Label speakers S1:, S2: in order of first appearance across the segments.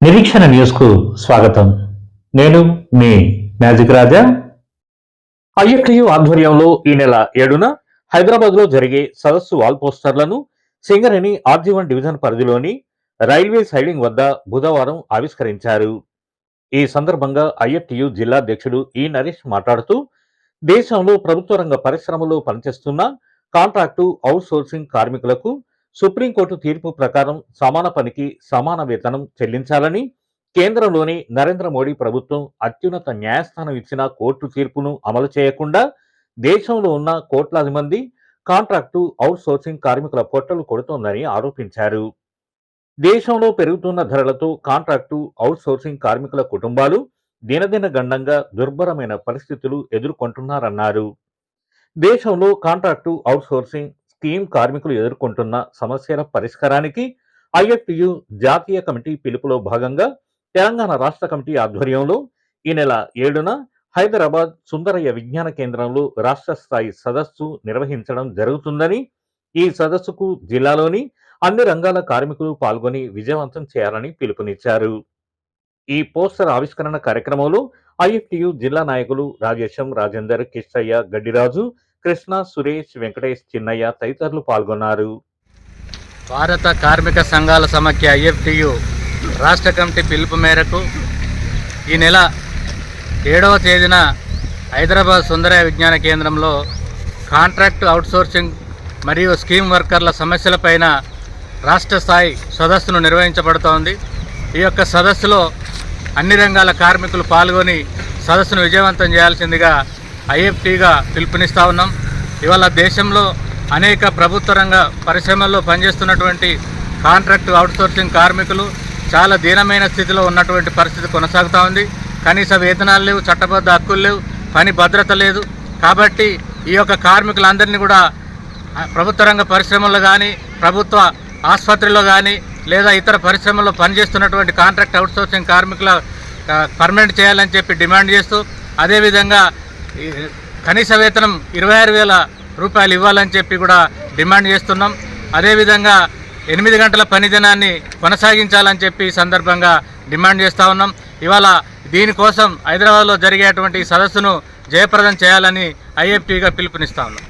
S1: నిరీక్షణ న్యూస్కు స్వాగతం. నేను మీ మ్యాజిక్ రాజా. ఐఎఫ్టియు ఆధ్వర్యంలో ఈ నెల ఏడున హైదరాబాద్లో జరిగే సదస్సు wall పోస్టర్లను Singareni R G one division పరిధిలోని రైల్వే సైడింగ్ వద్ద బుధవారం ఆవిష్కరించారు. ఈ సందర్భంగా ఐఎఫ్టియు జిల్లా అధ్యక్షుడు ఈ నరేష్ మాట్లాడుతూ దేశంలో ప్రభుత్వ రంగ పరిశ్రమలో పనిచేస్తున్న కాంట్రాక్టు అవుట్ సోర్సింగ్ కార్మికులకు సుప్రీంకోర్టు తీర్పు ప్రకారం సమాన పనికి సమాన వేతనం చెల్లించాలని కేంద్రంలోని నరేంద్ర మోడీ ప్రభుత్వం అత్యున్నత న్యాయస్థానం ఇచ్చిన కోర్టు తీర్పును అమలు చేయకుండా దేశంలో ఉన్న కోట్లాది మంది కాంట్రాక్టు అవుట్ సోర్సింగ్ కార్మికుల పొట్టలు కొడుతోందని ఆరోపించారు. దేశంలో పెరుగుతున్న ధరలతో కాంట్రాక్టు అవుట్ సోర్సింగ్ కార్మికుల కుటుంబాలు దినదిన గండంగా దుర్భరమైన పరిస్థితులు ఎదుర్కొంటున్నారన్నారు. దేశంలో కాంట్రాక్టు అవుట్ సోర్సింగ్ స్కీమ్ కార్మికులు ఎదుర్కొంటున్న సమస్యల పరిష్కారానికి ఐఎఫ్టియు జాతీయ కమిటీ పిలుపులో భాగంగా తెలంగాణ రాష్ట్ర కమిటీ ఆధ్వర్యంలో ఈ నెల ఏడున హైదరాబాద్ సుందరయ్య విజ్ఞాన కేంద్రంలో రాష్ట్ర స్థాయి సదస్సు నిర్వహించడం జరుగుతుందని ఈ సదస్సుకు జిల్లాలోని అన్ని రంగాల కార్మికులు పాల్గొని విజయవంతం చేయాలని పిలుపునిచ్చారు. ఈ పోస్టర్ ఆవిష్కరణ కార్యక్రమంలో ఐఎఫ్టియు జిల్లా నాయకులు రాజేశం రాజేందర్ కిష్టయ్య గడ్డిరాజు కృష్ణ సురేష్ వెంకటేష్ చిన్నయ్య తదితరులు పాల్గొన్నారు.
S2: భారత కార్మిక సంఘాల సమాఖ్య ఐఎఫ్టియు రాష్ట్ర కమిటీ పిలుపు మేరకు ఈ నెల ఏడవ తేదీన హైదరాబాద్ సుందరయ విజ్ఞాన కేంద్రంలో కాంట్రాక్ట్ అవుట్సోర్సింగ్ మరియు స్కీమ్ వర్కర్ల సమస్యలపైన రాష్ట్ర స్థాయి సదస్సును నిర్వహించబడుతోంది. ఈ యొక్క సదస్సులో అన్ని రంగాల కార్మికులు పాల్గొని సదస్సును విజయవంతం చేయాల్సిందిగా ఐఎఫ్టీగా పిలుపునిస్తూ ఉన్నాం. ఇవాళ దేశంలో అనేక ప్రభుత్వ రంగ పరిశ్రమల్లో పనిచేస్తున్నటువంటి కాంట్రాక్ట్ అవుట్సోర్సింగ్ కార్మికులు చాలా దీనమైన స్థితిలో ఉన్నటువంటి పరిస్థితి కొనసాగుతూ ఉంది. కనీస వేతనాలు లేవు చట్టబద్ధ హక్కులు లేవు పని భద్రత లేదు. కాబట్టి ఈ యొక్క కార్మికులందరినీ కూడా ప్రభుత్వ రంగ పరిశ్రమల్లో కానీ ప్రభుత్వ ఆసుపత్రిలో కానీ లేదా ఇతర పరిశ్రమల్లో పనిచేస్తున్నటువంటి కాంట్రాక్ట్ అవుట్సోర్సింగ్ కార్మికుల పర్మనెంట్ చేయాలని చెప్పి డిమాండ్ చేస్తూ అదేవిధంగా కనీస వేతనం ఇరవై ఆరు వేల రూపాయలు ఇవ్వాలని చెప్పి కూడా డిమాండ్ చేస్తున్నాం. అదేవిధంగా ఎనిమిది గంటల పనిదినాన్ని కొనసాగించాలని చెప్పి సందర్భంగా డిమాండ్ చేస్తూ ఉన్నాం. ఇవాళ దీనికోసం హైదరాబాద్లో జరిగేటువంటి సదస్సును జయప్రదం చేయాలని ఐఎఫ్టీగా పిలుపునిస్తా ఉన్నాం.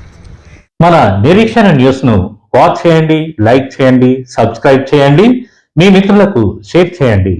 S1: మన నిరీక్షణ న్యూస్ను వాచ్ చేయండి లైక్ చేయండి సబ్స్క్రైబ్ చేయండి. మీ మిత్రులకు షేర్ చేయండి.